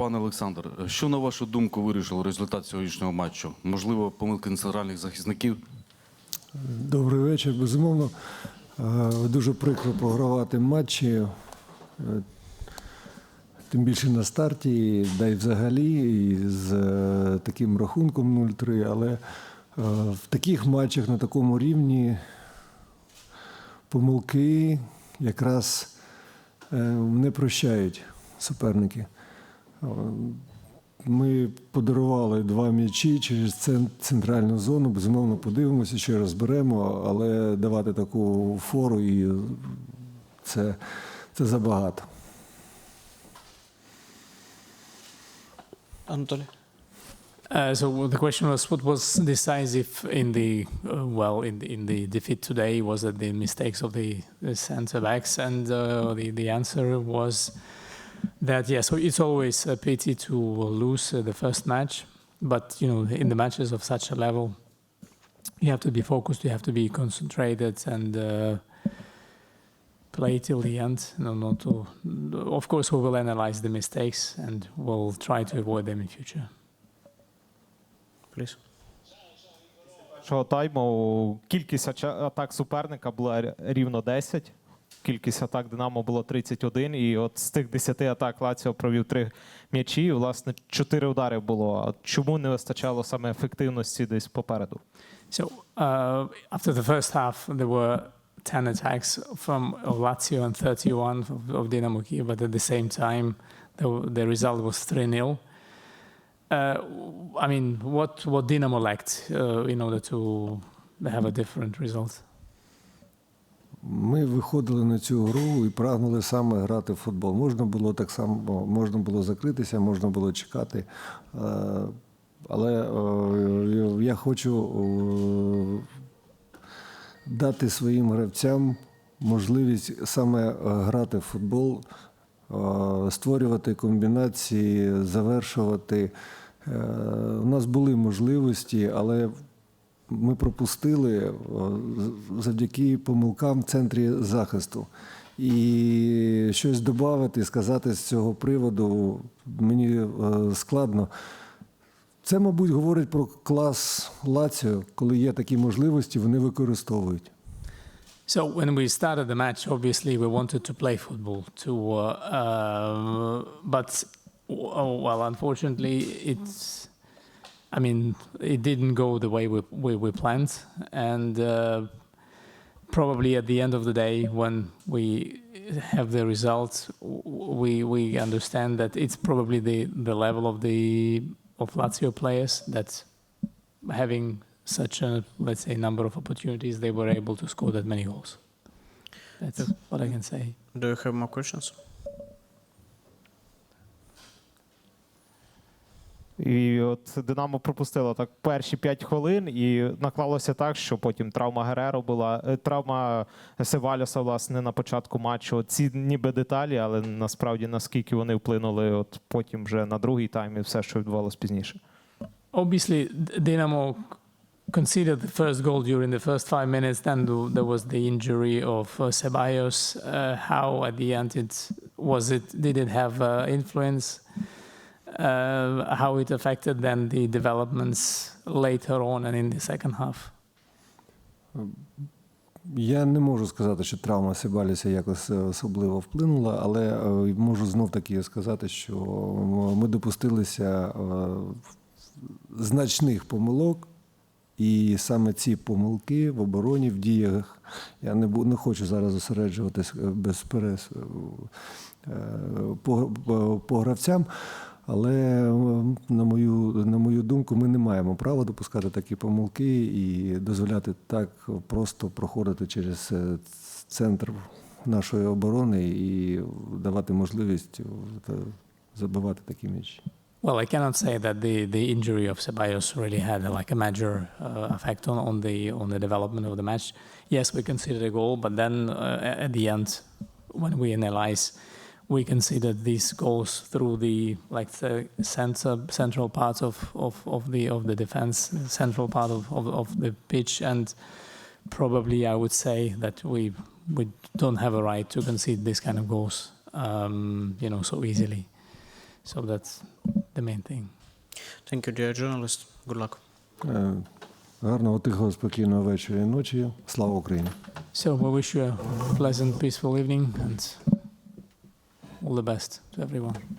Пане Олександр, що на вашу думку вирішило результат сьогоднішнього матчу? Можливо, помилки центральних захисників? Добрий вечір. Безумовно, е, дуже прикро програвати матчі, е, тим більше на старті, да й взагалі, і з е, таким рахунком 0-3. Але в таких матчах на такому рівні помилки якраз не прощають суперники. Е, Ми подарували два м'ячі через центральну зону. Безумовно, подивимося, ще розберемо, але давати таку фору і це, це забагато. Анатолій. Uh, so the question was, what was decisive in the uh, well in the, in the defeat today? Was it the mistakes of the, the centre backs? And uh, the the answer was that yes. So it's always a pity to lose uh, the first match, but you know in the matches of such a level, you have to be focused. You have to be concentrated and. Uh, play till the end. No, not to. Of course, we will analyze the mistakes and we'll try to avoid them in future. Пліс. Першого тайму кількість ача- атак суперника була р- рівно 10. Кількість атак Динамо було 31. І от з тих 10 атак Лаціо провів 3 м'ячі. І, власне, 4 удари було. А чому не вистачало саме ефективності десь попереду? So uh, after the first half, there were 10 attacks from Lazio and 31 of, Dynamo Kiev, but at the same time, the, the result was 3 0. Uh, I mean, what, what Dynamo lacked uh, in order to have a different result? Ми виходили на цю гру і прагнули саме грати в футбол. Можна було так само, можна було закритися, можна було чекати. Е, Але е, я хочу е, дати своїм гравцям можливість саме грати в футбол, створювати комбінації, завершувати. У нас були можливості, але ми пропустили завдяки помилкам в центрі захисту. І щось додати, сказати з цього приводу мені е, складно. Це, мабуть, говорить про клас Лаціо, коли є такі можливості, вони використовують. So when we started the match, obviously we wanted to play football. To, uh, uh, but oh, well, unfortunately, it's. I mean, it didn't go the way we we, we planned, and uh, probably at the end of the day, when we have the results, we we understand that it's probably the the level of the of Lazio players that having such a let's say number of opportunities, they were able to score that many goals. That's what I can say. Do you have more questions? І от Динамо пропустило так перші 5 хвилин, і наклалося так, що потім травма Гереро була, е, травма Севаліса, власне, на початку матчу. Ці ніби деталі, але насправді наскільки вони вплинули от потім вже на другий тайм і все, що відбувалося пізніше. Obviously, Dinamo conceded the first goal during the first five minutes. Then th- there was the injury of uh, Ceballos. Uh, how at the end it was it? Did it have uh, influence? Uh, how it affected then the developments later on and in the second half? Я не можу сказати, що травма Сибаліса якось е, особливо вплинула, але е, можу знов таки сказати, що ми допустилися е, значних помилок, і саме ці помилки в обороні, в діях, я не, не хочу зараз зосереджуватись е, без перес е, по, по, по гравцям. Але е, на мою, на мою думку, ми не маємо права допускати такі помилки і дозволяти так просто проходити через е, центр нашої оборони і давати можливість е, забивати такі м'ячі. Well, I cannot say that the, the injury of Ceballos really had uh, like a major uh, effect on, on the on the development of the match. Yes, we considered a goal, but then uh, at the end, when we analyze, we considered these goals through the like the center central part of, of, of the of the defense, central part of, of, of the pitch, and probably I would say that we we don't have a right to concede this kind of goals, um, you know, so easily. So that's the main thing. Thank you, dear journalist. Good luck. Е, Гарного, тихого, спокійного вечора і ночі. Слава Україні! So we wish you a pleasant, peaceful evening and all the best to everyone.